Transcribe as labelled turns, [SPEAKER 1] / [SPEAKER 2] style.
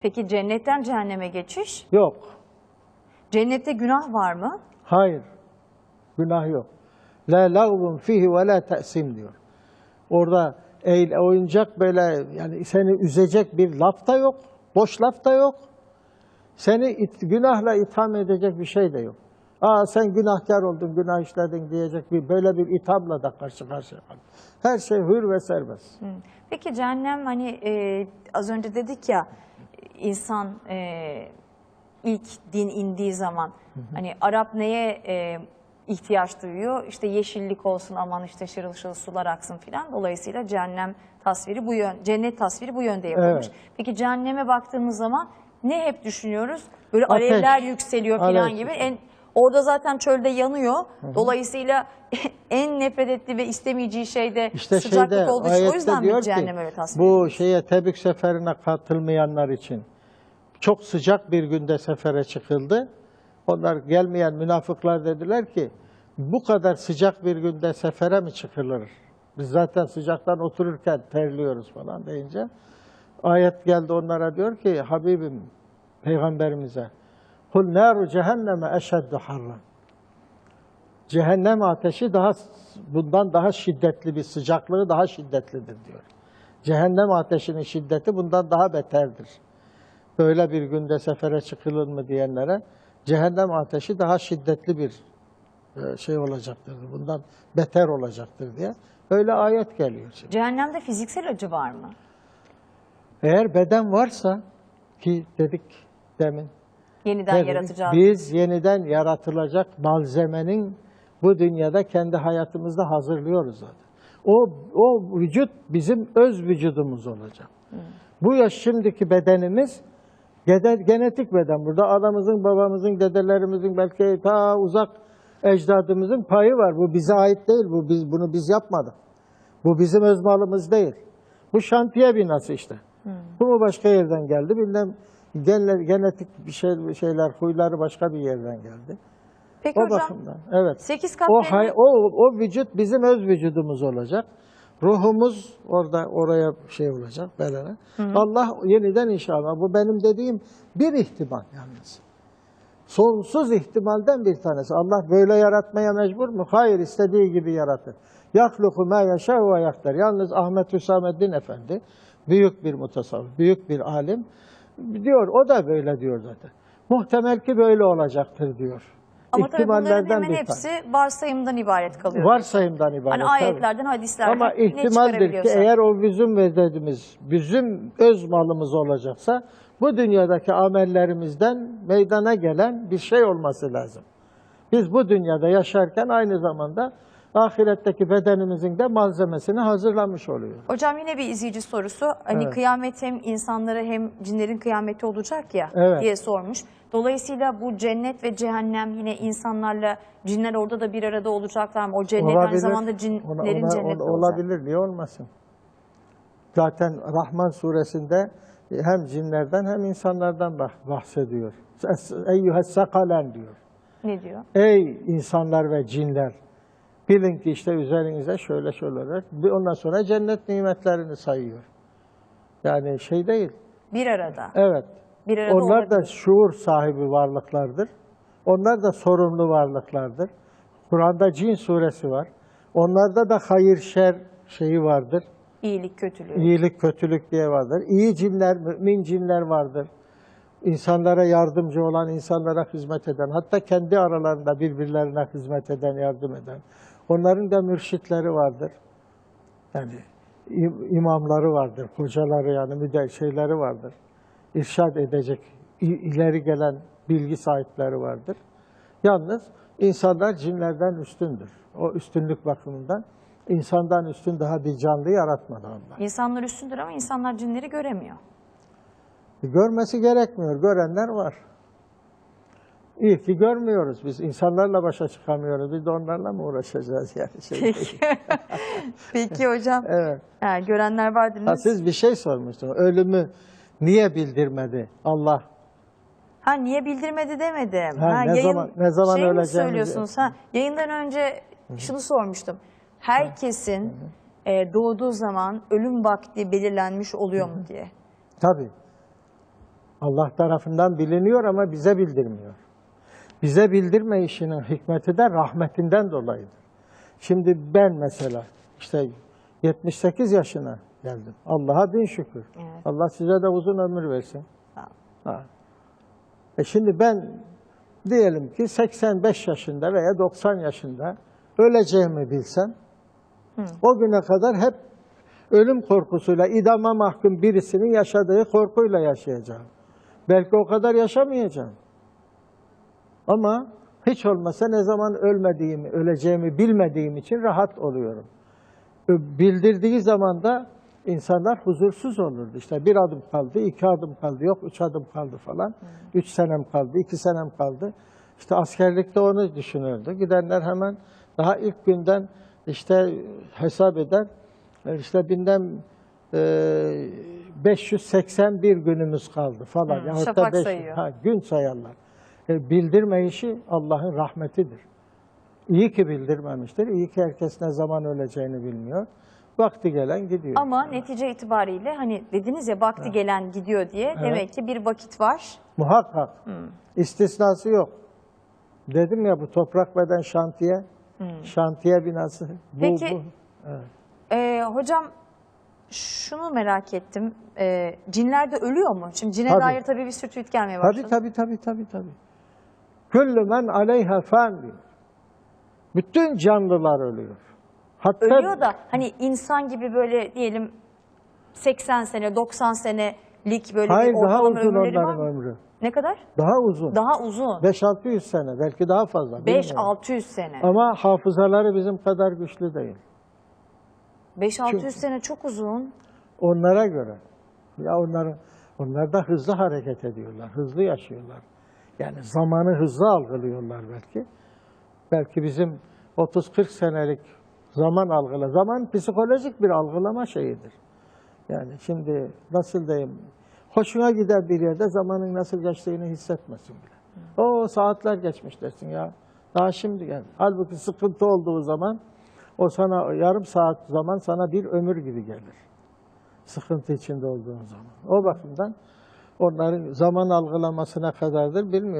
[SPEAKER 1] Peki cennetten cehenneme geçiş?
[SPEAKER 2] Yok.
[SPEAKER 1] Cennette günah var mı?
[SPEAKER 2] Hayır. Günah yok. La lagvun fihi ve la te'sim diyor. Orada eğil, oyuncak böyle yani seni üzecek bir laf da yok. Boş laf da yok. Seni it- günahla itham edecek bir şey de yok. Aa sen günahkar oldun, günah işledin diyecek bir böyle bir ithamla da karşı karşıya. Her şey hür ve serbest.
[SPEAKER 1] Peki cehennem hani e, az önce dedik ya insan e, ilk din indiği zaman hani Arap neye e, ihtiyaç duyuyor? İşte yeşillik olsun aman işte şırıl şırıl sular aksın filan. Dolayısıyla cehennem tasviri bu yön, cennet tasviri bu yönde yapılmış.
[SPEAKER 2] Evet.
[SPEAKER 1] Peki cehenneme baktığımız zaman ne hep düşünüyoruz? Böyle
[SPEAKER 2] Ateş.
[SPEAKER 1] alevler yükseliyor filan gibi. En, orada zaten çölde yanıyor. Dolayısıyla en nefret ettiği ve istemeyeceği şey de
[SPEAKER 2] İşte
[SPEAKER 1] sıcaklık
[SPEAKER 2] şeyde
[SPEAKER 1] olduğu için. O yüzden
[SPEAKER 2] diyor
[SPEAKER 1] mi
[SPEAKER 2] ki
[SPEAKER 1] cehennem öyle tasvir
[SPEAKER 2] bu şeye Tebük seferine katılmayanlar için çok sıcak bir günde sefere çıkıldı. Onlar gelmeyen münafıklar dediler ki bu kadar sıcak bir günde sefere mi çıkılır? Biz zaten sıcaktan otururken terliyoruz falan deyince ayet geldi onlara diyor ki Habibim peygamberimize Kul naru cehenneme eşeddu harran. Cehennem ateşi daha bundan daha şiddetli bir sıcaklığı daha şiddetlidir diyor. Cehennem ateşinin şiddeti bundan daha beterdir. Böyle bir günde sefere çıkılır mı diyenlere cehennem ateşi daha şiddetli bir e, şey olacaktır. Bundan beter olacaktır diye. Öyle ayet geliyor şimdi.
[SPEAKER 1] Cehennemde fiziksel acı var mı?
[SPEAKER 2] Eğer beden varsa ki dedik demin
[SPEAKER 1] Yeniden
[SPEAKER 2] dedik?
[SPEAKER 1] yaratacağız.
[SPEAKER 2] Biz yeniden yaratılacak malzemenin bu dünyada kendi hayatımızda hazırlıyoruz zaten. O, o vücut bizim öz vücudumuz olacak. Bu yaş şimdiki bedenimiz gene- genetik beden. Burada anamızın, babamızın, dedelerimizin belki ta uzak ecdadımızın payı var. Bu bize ait değil. Bu biz bunu biz yapmadık. Bu bizim öz malımız değil. Bu şantiye binası işte. Bu mu başka yerden geldi? Bilmem genle- genetik bir şey, şeyler, huyları başka bir yerden geldi.
[SPEAKER 1] Peki
[SPEAKER 2] O
[SPEAKER 1] hocam
[SPEAKER 2] bakımdan. Evet.
[SPEAKER 1] 8 kat
[SPEAKER 2] O, hay, o, o vücut bizim öz vücudumuz olacak. Ruhumuz orada oraya şey olacak belene. Allah yeniden inşallah. Bu benim dediğim bir ihtimal yalnız. Sonsuz ihtimalden bir tanesi. Allah böyle yaratmaya mecbur mu? Hayır, istediği gibi yaratır. Yakluku ma yaşa ve yaktar. Yalnız Ahmet Hüsamettin Efendi, büyük bir mutasavvıf, büyük bir alim diyor. O da böyle diyor zaten. Muhtemel ki böyle olacaktır diyor.
[SPEAKER 1] ama tabii bunların hemen hepsi
[SPEAKER 2] tanesi.
[SPEAKER 1] varsayımdan ibaret kalıyor.
[SPEAKER 2] Varsayımdan ibaret.
[SPEAKER 1] Hani
[SPEAKER 2] tabii.
[SPEAKER 1] ayetlerden, hadislerden
[SPEAKER 2] Ama ihtimaldir ki eğer o bizim dediğimiz, bizim öz malımız olacaksa bu dünyadaki amellerimizden meydana gelen bir şey olması lazım. Biz bu dünyada yaşarken aynı zamanda ahiretteki bedenimizin de malzemesini hazırlamış oluyoruz.
[SPEAKER 1] Hocam yine bir izleyici sorusu. Hani
[SPEAKER 2] Evet.
[SPEAKER 1] kıyamet hem insanlara hem cinlerin kıyameti olacak ya
[SPEAKER 2] Evet.
[SPEAKER 1] diye sormuş. Dolayısıyla bu cennet ve cehennem yine insanlarla cinler orada da bir arada olacaklar mı? O cennet aynı zamanda cinlerin
[SPEAKER 2] Ona- ona-
[SPEAKER 1] cenneti olacak.
[SPEAKER 2] olabilir. Niye olmasın? Zaten Rahman suresinde hem cinlerden hem insanlardan bah- bahsediyor. Es- Eyyühes sakalen diyor.
[SPEAKER 1] Ne diyor?
[SPEAKER 2] Ey insanlar ve cinler! Bilin ki işte üzerinize şöyle şöyle olarak. Ondan sonra cennet nimetlerini sayıyor. Yani şey değil.
[SPEAKER 1] Bir arada.
[SPEAKER 2] Evet.
[SPEAKER 1] Bir arada
[SPEAKER 2] Onlar da
[SPEAKER 1] olabilir.
[SPEAKER 2] şuur sahibi varlıklardır. Onlar da sorumlu varlıklardır. Kur'an'da cin suresi var. Onlarda da hayır şer şeyi vardır.
[SPEAKER 1] İyilik, kötülük.
[SPEAKER 2] İyilik, kötülük diye vardır. İyi cinler, mümin cinler vardır. İnsanlara yardımcı olan, insanlara hizmet eden, hatta kendi aralarında birbirlerine hizmet eden, yardım eden. Onların da mürşitleri vardır. Yani im- imamları vardır, hocaları yani müde şeyleri vardır. İrşad edecek, ileri gelen bilgi sahipleri vardır. Yalnız insanlar cinlerden üstündür. O üstünlük bakımından insandan üstün daha bir canlı yaratmadı Allah.
[SPEAKER 1] İnsanlar üstündür ama insanlar cinleri göremiyor.
[SPEAKER 2] Görmesi gerekmiyor. Görenler var. İyi ki görmüyoruz biz. insanlarla başa çıkamıyoruz. Biz de onlarla mı uğraşacağız yani? Şey.
[SPEAKER 1] Peki, Peki hocam.
[SPEAKER 2] Evet.
[SPEAKER 1] Yani görenler var
[SPEAKER 2] Ha, siz bir şey sormuştunuz. Ölümü niye bildirmedi Allah?
[SPEAKER 1] Ha niye bildirmedi demedim.
[SPEAKER 2] Ha, ne zaman- ne zaman
[SPEAKER 1] şey mi
[SPEAKER 2] öleceğimizi-
[SPEAKER 1] söylüyorsunuz? Ha, yayından önce şunu sormuştum. Herkesin e, doğduğu zaman ölüm vakti belirlenmiş oluyor mu diye.
[SPEAKER 2] Tabii. Allah tarafından biliniyor ama bize bildirmiyor. Bize bildirme işinin hikmeti de rahmetinden dolayıdır. Şimdi ben mesela işte 78 yaşına geldim. Allah'a bin şükür.
[SPEAKER 1] Evet.
[SPEAKER 2] Allah size de uzun ömür versin. Ha. E şimdi ben diyelim ki 85 yaşında veya 90 yaşında öleceğimi bilsem o güne kadar hep ölüm korkusuyla idama mahkum birisinin yaşadığı korkuyla yaşayacağım. Belki o kadar yaşamayacağım. Ama hiç olmasa ne zaman ölmediğimi, öleceğimi bilmediğim için rahat oluyorum. Bildirdiği zaman da insanlar huzursuz olurdu. İşte bir adım kaldı, iki adım kaldı, yok üç adım kaldı falan. Üç senem kaldı, iki senem kaldı. İşte askerlikte onu düşünürdü. Gidenler hemen daha ilk günden işte hesap eder. E, İşte binden e, 581 günümüz kaldı falan. Da
[SPEAKER 1] şafak
[SPEAKER 2] beş-
[SPEAKER 1] sayıyor.
[SPEAKER 2] Ha, gün sayarlar. E, bildirme işi Allah'ın rahmetidir. İyi ki bildirmemiştir. İyi ki herkes ne zaman öleceğini bilmiyor. Vakti gelen gidiyor.
[SPEAKER 1] Ama netice itibariyle hani dediniz ya vakti gelen gidiyor diye demek ki bir vakit var.
[SPEAKER 2] Muhakkak. İstisnası yok. Dedim ya bu toprak beden şantiye. Şantiye binası. Bu,
[SPEAKER 1] Peki,
[SPEAKER 2] bu. Evet.
[SPEAKER 1] Ee, hocam şunu merak ettim. Ee, cinler de ölüyor mu? Şimdi cine
[SPEAKER 2] Tabii.
[SPEAKER 1] dair tabii bir sürü tweet gelmeye başladı.
[SPEAKER 2] Tabii tabii tabii tabii tabii. Küllü men aleyha fan diyor. Bütün canlılar ölüyor. Hatta
[SPEAKER 1] Ölüyor da hani insan gibi böyle diyelim 80 sene 90 senelik böyle
[SPEAKER 2] Hayır
[SPEAKER 1] bir
[SPEAKER 2] daha
[SPEAKER 1] ortalama
[SPEAKER 2] uzun
[SPEAKER 1] ömürleri var
[SPEAKER 2] onların
[SPEAKER 1] mı?
[SPEAKER 2] ömrü.
[SPEAKER 1] Ne kadar?
[SPEAKER 2] Daha uzun.
[SPEAKER 1] Daha uzun.
[SPEAKER 2] 5-600 sene belki daha fazla. bilmiyorum.
[SPEAKER 1] 5-600 sene.
[SPEAKER 2] Ama hafızaları bizim kadar güçlü değil.
[SPEAKER 1] 5-600 sene çok uzun.
[SPEAKER 2] Onlara göre. Ya onların onlar da hızlı hareket ediyorlar, hızlı yaşıyorlar. Yani zamanı hızlı algılıyorlar belki. Belki bizim 30-40 senelik zaman algıla, zaman psikolojik bir algılama şeyidir. Yani şimdi nasıl diyeyim, hoşuna giden bir yerde zamanın nasıl geçtiğini hissetmesin bile. O saatler geçmiş dersin ya. Daha şimdi geldi. Halbuki sıkıntı olduğu zaman o sana yarım saat zaman sana bir ömür gibi gelir. Sıkıntı içinde olduğun zaman. O bakımdan onların zaman algılamasına kadardır bilmiyorum.